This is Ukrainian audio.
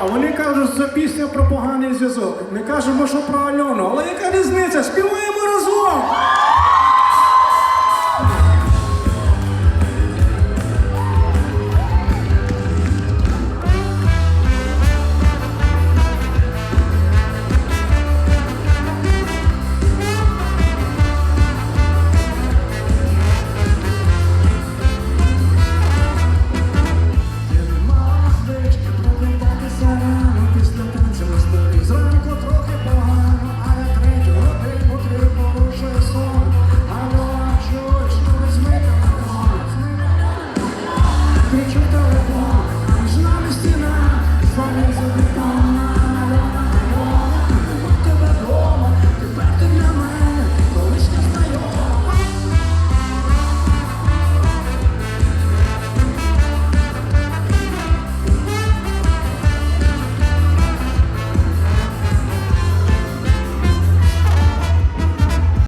а вони кажуть, що це пісня про поганий зв'язок. Ми кажемо, що про Альону, але 그렇죠.